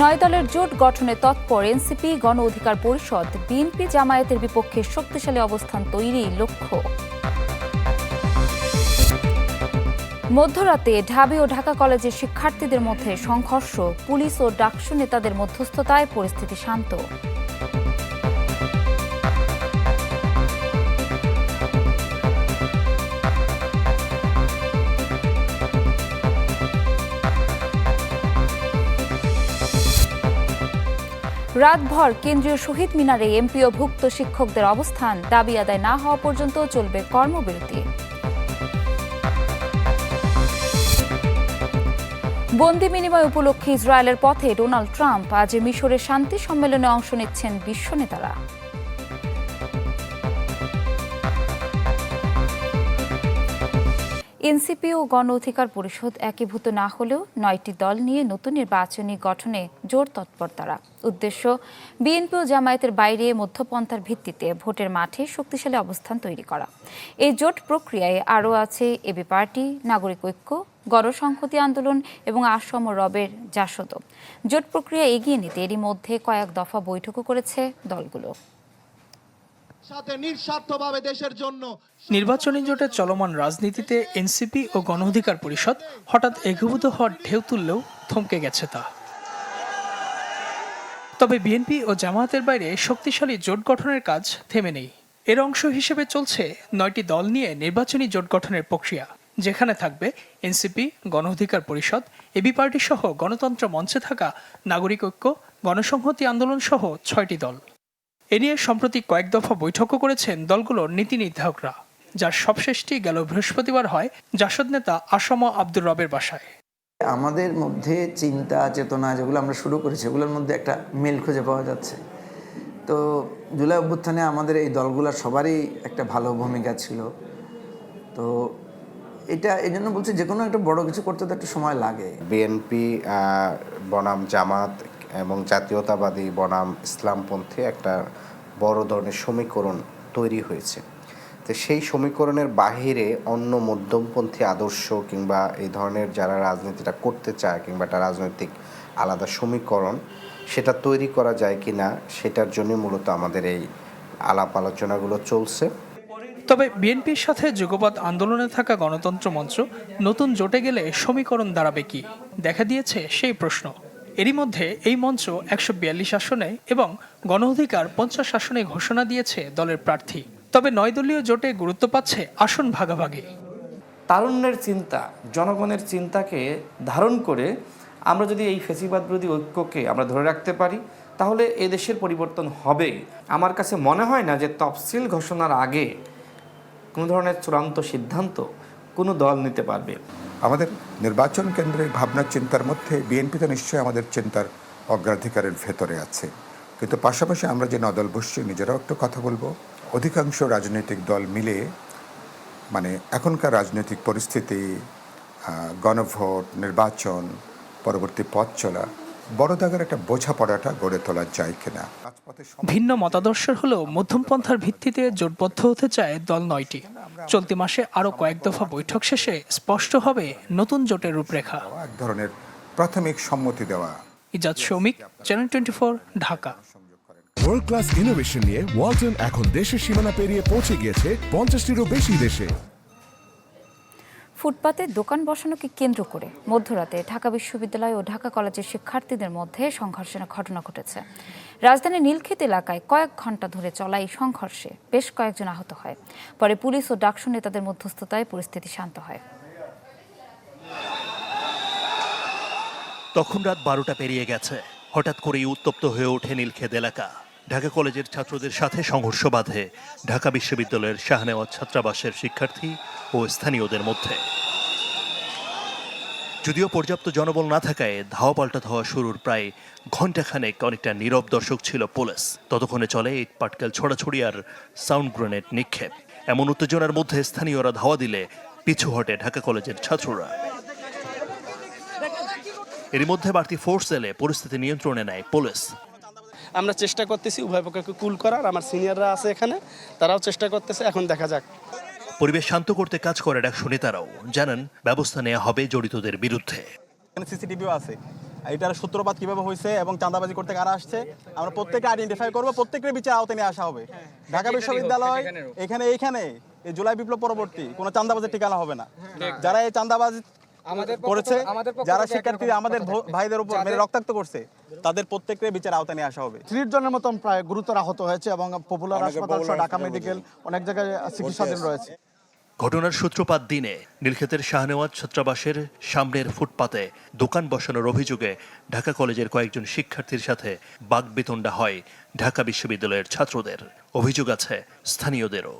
নয় দলের জোট গঠনে তৎপর এনসিপি, গণ অধিকার পরিষদ, বিএনপি জামায়াতের বিপক্ষে শক্তিশালী অবস্থান তৈরি লক্ষ্য। মধ্যরাতে ঢাবি ও ঢাকা কলেজের শিক্ষার্থীদের মধ্যে সংঘর্ষ, পুলিশ ও ডাকসু নেতাদের মধ্যস্থতায় পরিস্থিতি শান্ত। রাতভর কেন্দ্রীয় শহীদ মিনারে এমপি ও ভুক্ত শিক্ষকদের অবস্থান। দাবি আদায় না হওয়া পর্যন্ত চলবে কর্মবিরতি। বন্দি বিনিময় উপলক্ষে ইসরায়েলের পথে ডোনাল্ড ট্রাম্প আজ মিশরের শান্তি সম্মেলনে অংশ নিচ্ছেন বিশ্ব নেতারা। এনসিপি ও গণ অধিকার পরিষদ একীভূত না হলেও নয়টি দল নিয়ে নতুন নির্বাচনী গঠনে জোর তৎপর তারা। উদ্দেশ্য, বিএনপি ও জামায়াতের বাইরে মধ্যপন্থার ভিত্তিতে ভোটের মাঠে শক্তিশালী অবস্থান তৈরি করা। এই জোট প্রক্রিয়ায় আরও আছে এবি পার্টি, নাগরিক ঐক্য, গণসংহতি আন্দোলন এবং আসম রবের জাসদ। জোট প্রক্রিয়া এগিয়ে নিতে এরই মধ্যে কয়েক দফা বৈঠকও করেছে দলগুলো। সাথে নিঃস্বার্থভাবে দেশের জন্য নির্বাচনী জোটের চলমান রাজনীতিতে এনসিপি ও গণ অধিকার পরিষদ হঠাৎ একীভূত হওয়ার ঢেউ তুললেও থমকে গেছে তা। তবে বিএনপি ও জামায়াতের বাইরে শক্তিশালী জোট গঠনের কাজ থেমে নেই। এর অংশ হিসেবে চলছে নয়টি দল নিয়ে নির্বাচনী জোট গঠনের প্রক্রিয়া, যেখানে থাকবে এনসিপি, গণ অধিকার পরিষদ, এবি পার্টি সহ গণতন্ত্র মঞ্চে থাকা নাগরিক ঐক্য, গণসংহতি আন্দোলন সহ ছয়টি দল। এ নিয়ে সম্প্রতি কয়েক দফা বৈঠকও করেছেন দলগুলোর নীতি নির্ধারকরা যার সবশেষটি গেল বৃহস্পতিবার হয় জাসদ নেতা আসম আব্দুর রবের বাসায়। আমাদের মধ্যে চিন্তা চেতনা যেগুলো আমরা শুরু করেছি এগুলোর মধ্যে একটা মিল খুঁজে পাওয়া যাচ্ছে। তো জুলাই অভ্যুত্থানে আমাদের এই দলগুলোর সবারই একটা ভালো ভূমিকা ছিল। তো এটা এই জন্য বলছি যে কোনো একটা বড় কিছু করতে তো একটু সময় লাগে। বিএনপি বনাম জামাত এবং জাতীয়তাবাদী বনাম ইসলামপন্থী একটা বড় ধরনের সমীকরণ তৈরি হয়েছে। তো সেই সমীকরণের বাহিরে অন্য মধ্যমপন্থী আদর্শ কিংবা এই ধরনের যারা রাজনীতিটা করতে চায় কিংবা একটা রাজনৈতিক আলাদা সমীকরণ, সেটা তৈরি করা যায় কি না সেটার জন্য মূলত আমাদের এই আলাপ আলোচনাগুলো চলছে। তবে বিএনপির সাথে যুগপৎ আন্দোলনে থাকা গণতন্ত্র মঞ্চ নতুন জোটে গেলে সমীকরণ দাঁড়াবে কি? দেখা দিয়েছে সেই প্রশ্ন। এরই মধ্যে এই মঞ্চ একশো বিয়াল্লিশ আসনে এবং গণ অধিকার পঞ্চাশ আসনে ঘোষণা দিয়েছে দলের প্রার্থী। তবে নয় দলীয় জোটে গুরুত্ব পাচ্ছে আসন ভাগাভাগি। তারুণ্যের চিন্তা, জনগণের চিন্তাকে ধারণ করে আমরা যদি এই ফেসিবাদ বিরোধী ঐক্যকে আমরা ধরে রাখতে পারি, তাহলে এ দেশের পরিবর্তন হবেই। আমার কাছে মনে হয় না যে তফসিল ঘোষণার আগে কোনো ধরনের চূড়ান্ত সিদ্ধান্ত কোনো দল নিতে পারবে। আমাদের নির্বাচন কেন্দ্রের ভাবনা চিন্তার মধ্যে বিএনপি তো নিশ্চয়ই আমাদের চিন্তার অগ্রাধিকারের ভেতরে আছে। কিন্তু পাশাপাশি আমরা যে নদল বসছি, নিজেরাও একটু কথা বলব। অধিকাংশ রাজনৈতিক দল মিলে মানে এখনকার রাজনৈতিক পরিস্থিতি গণভোট, নির্বাচন, পরবর্তী পথ চলা বড় দাগের একটা বোঝাপড়াটা গড়ে তোলা যায় কিনা? ভিন্ন মতাদর্শের হলেও মধ্যমপন্থার ভিত্তিতে জোটবদ্ধ হতে চায় দল নয়টি। চলতি মাসে আরও কয়েক দফা বৈঠক শেষে স্পষ্ট হবে নতুন জোটের রূপরেখা। এক ধরনের প্রাথমিক সম্মতি দেওয়া। Ijaz Soumik channel twenty Dhaka. World class innovation নিয়ে ওয়ালটন এখন দেশের সীমানা পেরিয়ে পৌঁছে গিয়েছে পঞ্চাশটিরও বেশি দেশে। ফুটপাতে দোকান বসানোকে কেন্দ্র করে মধ্যরাতে ঢাকা বিশ্ববিদ্যালয় ও ঢাকা কলেজের শিক্ষার্থীদের মধ্যে সংঘর্ষের ঘটনা ঘটেছে। রাজধানীর নীলক্ষেত এলাকায় কয়েক ঘণ্টা ধরে চলা এই সংঘর্ষে বেশ কয়েকজন আহত হয়। পরে পুলিশ ও ডাকসু নেতাদের মধ্যস্থতায় পরিস্থিতি শান্ত হয়। তখন রাত বারোটা পেরিয়ে গেছে। হঠাৎ করেই উত্তপ্ত হয়ে ওঠে নীলক্ষেত এলাকা। ঢাকা কলেজের ছাত্রদের সাথে সংঘর্ষ বাধে। ঢাকা বিশ্ববিদ্যালয়ের শাহনেওয়াজ ছাত্রাবাসের শিক্ষার্থী ও স্থানীয়দের মধ্যে। যদিও পর্যাপ্ত জনবল না থাকায় ধাওয়া পাল্টা ধাওয়া শুরুর প্রায় ঘণ্টাখানেক অনেকটা নীরব দর্শক ছিল পুলিশ। ততক্ষণে চলে ইট পাটকেল ছড়াছড়ি আর সাউন্ড গ্রেনেড নিক্ষেপ। এমন উত্তেজনার মধ্যে স্থানীয়রা ধাওয়া দিলে পিছু হটে ঢাকা কলেজের ছাত্ররা। এরই মধ্যে বাড়তি ফোর্স এলে পরিস্থিতি নিয়ন্ত্রণে নেয় পুলিশ। আমরা চেষ্টা করতেছি উভয় পক্ষকে কুল করার আমার সিনিয়ররা আছে এখানে তারাও চেষ্টা করতেছে এখন দেখা যাক। পরিবেশ শান্ত করতে কাজ করে ডাকসু নেতারাও জানান ব্যবস্থা নেওয়া হবে জড়িতদের বিরুদ্ধে। সিসিটিভিও আছে। এটার সূত্রপাত কীভাবে হয়েছে এবং চাঁদাবাজি করতে কারা আসছে আমরা প্রত্যেকে আইডেন্টিফাই করব প্রত্যেকের বিচার আওতায় নিয়ে আসা হবে। ঢাকা বিশ্ববিদ্যালয় এখানে এইখানে এই জুলাই বিপ্লব পরবর্তী কোনো চাঁদাবাজির ঠিকানা হবে না। যারা এই চাঁদাবাজি করেছে যারা শিক্ষার্থী আমাদের ভাইদের উপর মেরে রক্তাক্ত করছে তাদের প্রত্যেকের বিচার আওতায় নিয়ে আসা হবে। ত্রিশ জনের মতন প্রায় গুরুতর আহত হয়েছে এবং পপুলার হাসপাতাল ঢাকা মেডিকেল অনেক জায়গায় চিকিৎসাধীন রয়েছে। ঘটনার সূত্রপাত দিনে নীলক্ষেতের শাহনেওয়াজ ছাত্রাবাসের সামনের ফুটপাতে দোকান বসানোর অভিযোগে ঢাকা কলেজের কয়েকজন শিক্ষার্থীর সাথে বাগবিতণ্ডা হয় ঢাকা বিশ্ববিদ্যালয়ের ছাত্রদের। অভিযোগ আছে স্থানীয়দেরও।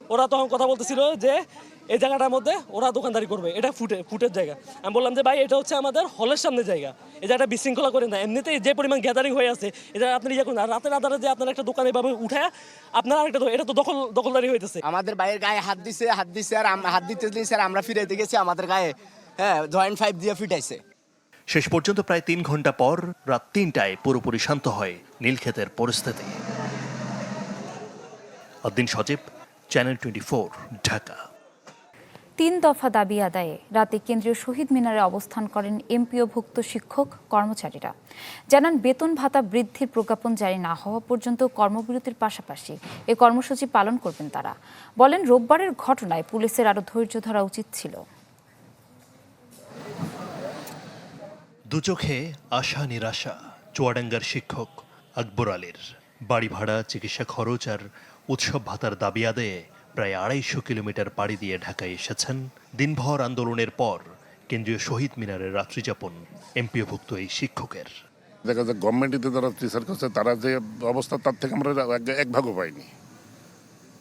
ওরা তখন কথা বলতেছিল যে এই জায়গাটার মধ্যে ওরা দোকানদারি করবে। এটা ফুটে ফুটের জায়গা। আমি বললাম যে ভাই এটা হচ্ছে আমাদের হলের সামনে জায়গা। এই জায়গাটা বিশৃঙ্খলা করে না এমনিতেই যে পরিমাণ গ্যাদারিং হয়ে আছে এটা আপনি ইয়ে করুন। আর রাতের আধারে যে আপনার একটা দোকান এভাবে উঠে আপনার আরেকটা দো- এটা তো দখল দখলদারি হইতেছে। আমাদের ভাইয়ের গায়ে হাত দিছে হাত দিছে আর হাত দিতে দিছে আর আমরা ফিরাইতে গেছি আমাদের গায়ে হ্যাঁ জয়েন্ট ফাইভ দিয়ে ফিটাইছে। শেষ পর্যন্ত প্রায় তিন ঘণ্টা পর রাত তিনটায় পুরোপুরি শান্ত হয় নীলক্ষেতের পরিস্থিতি। Addin Sajib channel twenty Dhaka. তিন দফা দাবি আদায়ে রাতে কেন্দ্রীয় শহীদ মিনারে অবস্থান করেন এমপিওভুক্ত শিক্ষক, কর্মচারীরা। জানান, বেতন ভাতা বৃদ্ধির প্রজ্ঞাপন জারি না হওয়া পর্যন্ত কর্মবিরতির পাশাপাশি এ কর্মসূচি পালন করবেন তারা। বলেন, রোববারের ঘটনায় পুলিশের আরও ধৈর্য ধরা উচিত ছিল। দুচোখে আশা, নিরাশা, চুয়াডাঙ্গার শিক্ষক আকবর আলীর। বাড়ি ভাড়া চিকিৎসা খরচ আর উৎসব ভাতার দাবি আদায়ে প্রায় আড়াইশো কিলোমিটার পাড়ি দিয়ে ঢাকায় এসেছেন দিনভর আন্দোলনের পর কেন্দ্রীয় শহীদ মিনারের রাত্রিযাপন এমপিওভুক্ত এই শিক্ষকের। দেখা যায় গভর্নমেন্টে যারা টিচার করছে তারা যে অবস্থা তার থেকে আমরা এক- ভাগও পাইনি।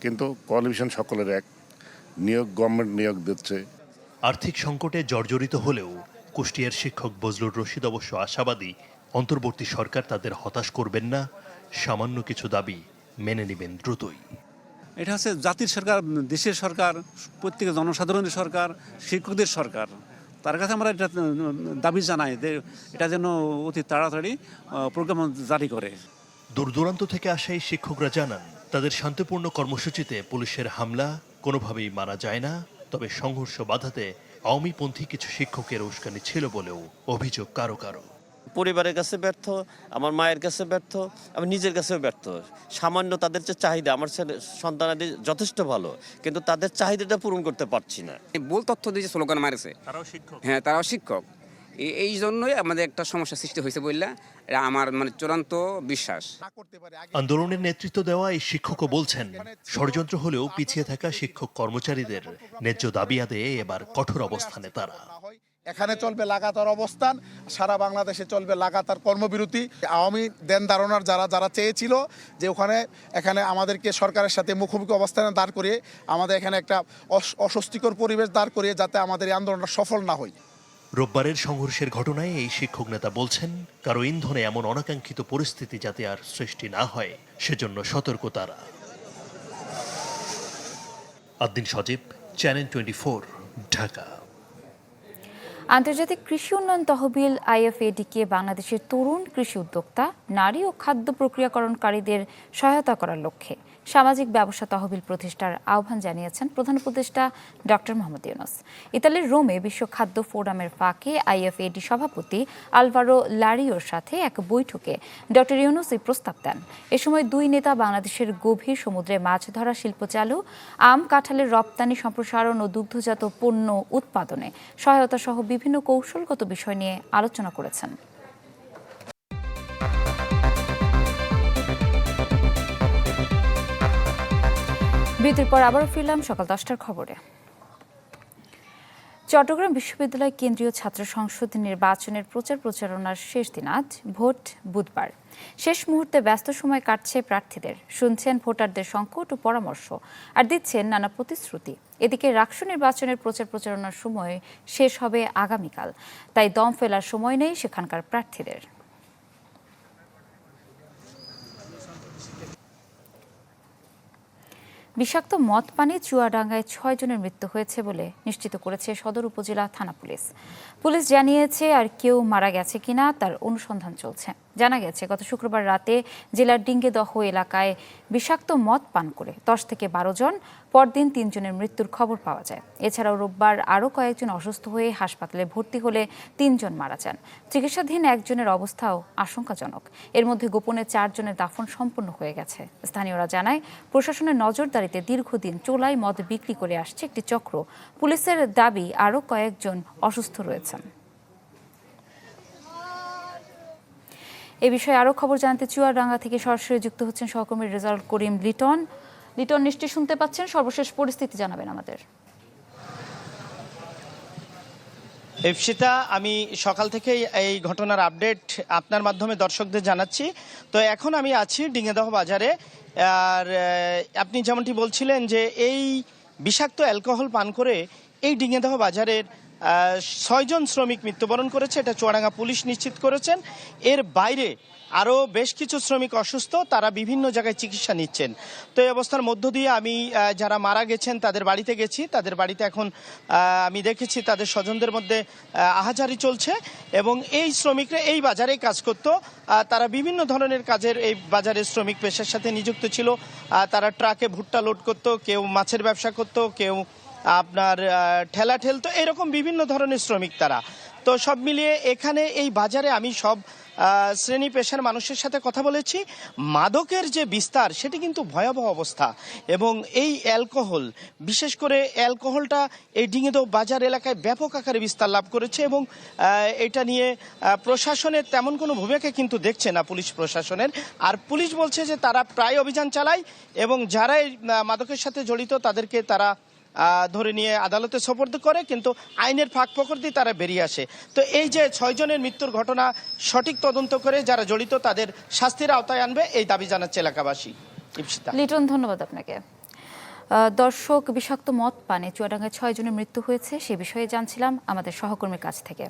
কিন্তু কোয়ালিফিকেশন সকলের এক। নিয়োগ গভর্নমেন্ট নিয়োগ দিচ্ছে। আর্থিক সংকটে জর্জরিত হলেও কুষ্টিয়ার শিক্ষক বজলুর রশিদ অবশ্য আশাবাদী অন্তর্বর্তী সরকার তাদের হতাশ করবেন না সামান্য কিছু দাবি মেনে নেবেন দ্রুতই। এটা হচ্ছে জাতির সরকার, দেশের সরকার, প্রত্যেক জনসাধারণের সরকার, শিক্ষকদের সরকার। তার কাছে আমরা এটা দাবি জানাই যে এটা যেন অতি তাড়াতাড়ি প্রোগ্রাম জারি করে। দূর দূরান্ত থেকে আসা এই শিক্ষকরা জানান, তাদের শান্তিপূর্ণ কর্মসূচিতে পুলিশের হামলা কোনোভাবেই মানা যায় না, তবে সংঘর্ষ বাধাতে আওয়ামীপন্থী কিছু শিক্ষকের উস্কানি ছিল বলেও অভিযোগ কারও কারও। পরিবারের কাছে ব্যর্থ আমার মায়ের কাছে ব্যর্থ আমি নিজের কাছেও ব্যর্থ। সামান্য তাদের যে চাহিদা আমার ছেলে সন্তানাদের যথেষ্ট ভালো কিন্তু তাদের চাহিদাটা পূরণ করতে পারছি না। ভুল তথ্য দিয়ে যে স্লোগান মারেছে হ্যাঁ তারাও শিক্ষক। এই জন্যই আমাদের একটা সমস্যা সৃষ্টি হয়েছে বললা এটা আমার মানে চূড়ান্ত বিশ্বাস। আন্দোলনের নেতৃত্ব দেওয়া এই শিক্ষকও বলছেন ষড়যন্ত্র হলেও পিছিয়ে থাকা শিক্ষক কর্মচারীদের ন্যায্য দাবি আদায়ে এবার কঠোর অবস্থানে তারা। এখানে চলবে লাগাতার অবস্থান, সারা বাংলাদেশে চলবে লাগাতার কর্মবিরতি। আওয়ামী দেন ধারণার যারা যারা চেয়েছিল যে ওখানে, এখানে আমাদেরকে সরকারের সাথে মুখোমুখি অবস্থানে দাঁড় করিয়ে, আমাদের এখানে একটা অস- অস্বস্তিকর পরিবেশ দাঁড় করিয়ে যাতে আমাদের এই আন্দোলনটা সফল না হয়। রোববারের সংঘর্ষের ঘটনায় এই শিক্ষক নেতা বলছেন, কারও ইন্ধনে এমন অনাকাঙ্ক্ষিত পরিস্থিতি যাতে আর সৃষ্টি না হয়, সেজন্য সতর্ক তারা। Addin Sajib, channel twenty Dhaka. আন্তর্জাতিক কৃষি উন্নয়ন তহবিল আইএফএডিকে বাংলাদেশের তরুণ কৃষি উদ্যোক্তা, নারী ও খাদ্য প্রক্রিয়াকরণকারীদের সহায়তা করার লক্ষ্যে। সামাজিক ব্যবসা তহবিল প্রতিষ্ঠার আহ্বান জানিয়েছেন প্রধান উপদেষ্টা ডক্টর মোহাম্মদ ইউনুস। ইতালির রোমে বিশ্ব খাদ্য ফোরামের ফাঁকে আইএফএডি সভাপতি আলভারো লারিওর সাথে এক বৈঠকে ডক্টর ইউনুস এই প্রস্তাব দেন। এ সময় দুই নেতা বাংলাদেশের গভীর সমুদ্রে মাছ ধরা শিল্প চালু আম কাঁঠালের রপ্তানি সম্প্রসারণ ও দুগ্ধজাত পণ্য উৎপাদনে সহায়তা সহ বিভিন্ন কৌশলগত বিষয় নিয়ে আলোচনা করেছেন। বিরতির পর আবারও ফিরলাম সকাল দশটার খবরে। চট্টগ্রাম বিশ্ববিদ্যালয় কেন্দ্রীয় ছাত্র সংসদ নির্বাচনের প্রচার প্রচারণার শেষ দিন আজ, ভোট বুধবার। শেষ মুহূর্তে ব্যস্ত সময় কাটছে প্রার্থীদের। শুনছেন ভোটারদের সংকট ও পরামর্শ আর দিচ্ছেন নানা প্রতিশ্রুতি। এদিকে রাষ্ট্র নির্বাচনের প্রচার প্রচারণার সময় শেষ হবে আগামীকাল। তাই দম ফেলার সময় নেই সেখানকার প্রার্থীদের। বিষাক্ত মদ পানে চুয়াডাঙ্গায় ছয় জনের মৃত্যু হয়েছে বলে নিশ্চিত করেছে সদর উপজেলা থানা পুলিশ। পুলিশ জানিয়েছে আর কেউ মারা গেছে কিনা তার অনুসন্ধান চলছে। জানা গেছে, গত শুক্রবার রাতে জেলার ডিঙ্গেদহ এলাকায় বিষাক্ত মদ পান করে দশ থেকে বারো জন, পরদিন তিনজনের মৃত্যুর খবর পাওয়া যায়। এছাড়াও রোববার আরও কয়েকজন অসুস্থ হয়ে হাসপাতালে ভর্তি হলে তিনজন মারা যান। চিকিৎসাধীন একজনের অবস্থাও আশঙ্কাজনক। এর মধ্যে গোপনে চারজনের দাফন সম্পন্ন হয়ে গেছে। স্থানীয়রা জানায়, প্রশাসনের নজরদারিতে দীর্ঘদিন চোলাই মদ বিক্রি করে আসছে একটি চক্র। পুলিশের দাবি, আরও কয়েকজন অসুস্থ রয়েছেন। এ বিষয়ে আরও খবর জানাতে চুয়াডাঙ্গা থেকে সরাসরি যুক্ত হচ্ছেন সহকর্মী রেজাল্ট করিম লিটন। লিটন, নিশ্চয়ই শুনতে পাচ্ছেন? সর্বশেষ পরিস্থিতি জানাবেন আমাদের। ইপসিতা আমি সকাল থেকেই এই ঘটনার আপডেট আপনার মাধ্যমে দর্শকদের জানাচ্ছি। তো এখন আমি আছি ডিঙ্গেদহ বাজারে। আর আপনি যেমনটি বলছিলেন যে এই বিষাক্ত অ্যালকোহল পান করে এই ডিঙ্গেদহ বাজারের ছয়জন শ্রমিক মৃত্যুবরণ করেছে, এটা চুয়াডাঙ্গা পুলিশ নিশ্চিত করেছেন। এর বাইরে আরও বেশ কিছু শ্রমিক অসুস্থ, তারা বিভিন্ন জায়গায় চিকিৎসা নিচ্ছেন। তো এই অবস্থার মধ্য দিয়ে আমি যারা মারা গেছেন, তাদের বাড়িতে গেছি। তাদের বাড়িতে এখন আমি দেখেছি তাদের স্বজনদের মধ্যে আহাজারি চলছে এবং এই শ্রমিকরা এই বাজারেই কাজ করতো। তারা বিভিন্ন ধরনের কাজের এই বাজারে শ্রমিক পেশার সাথে নিযুক্ত ছিল। তারা ট্রাকে ভুট্টা লোড করতো, কেউ মাছের ব্যবসা করতো, কেউ আপনার ঠেলা ঠেলতো এরকম বিভিন্ন ধরনের শ্রমিক তারা। তো সব মিলিয়ে এখানে এই বাজারে আমি সব শ্রেণি পেশার মানুষের সাথে কথা বলেছি। মাদকের যে বিস্তার, সেটি কিন্তু ভয়াবহ অবস্থা। এবং এই অ্যালকোহল, বিশেষ করে অ্যালকোহলটা এই ডিঙেদো বাজার এলাকায় ব্যাপক আকারে বিস্তার লাভ করেছে এবং এটা নিয়ে প্রশাসনের তেমন কোনো ভূমিকা কিন্তু দেখছে না পুলিশ প্রশাসনের। আর পুলিশ বলছে যে তারা প্রায় অভিযান চালায় এবং যারাই মাদকের সাথে জড়িত তাদেরকে তারা ধরে নিয়ে আদালতে সোপর্দ করে, কিন্তু আইনের ফাঁক ফকর দিয়ে তারা বেরিয়ে আসে। তো এই যে ছয়জনের মৃত্যুর ঘটনা সঠিক তদন্ত করে যারা জড়িত তাদের শাস্তির আওতায় আনবে, এই দাবি জানাচ্ছে এলাকাবাসী। লিটন, ধন্যবাদ আপনাকে। দর্শক, বিষাক্ত মদ পানে চুয়াডাঙ্গায় ছয় জনের মৃত্যু হয়েছে, সে বিষয়ে জানছিলাম আমাদের সহকর্মীর কাছ থেকে।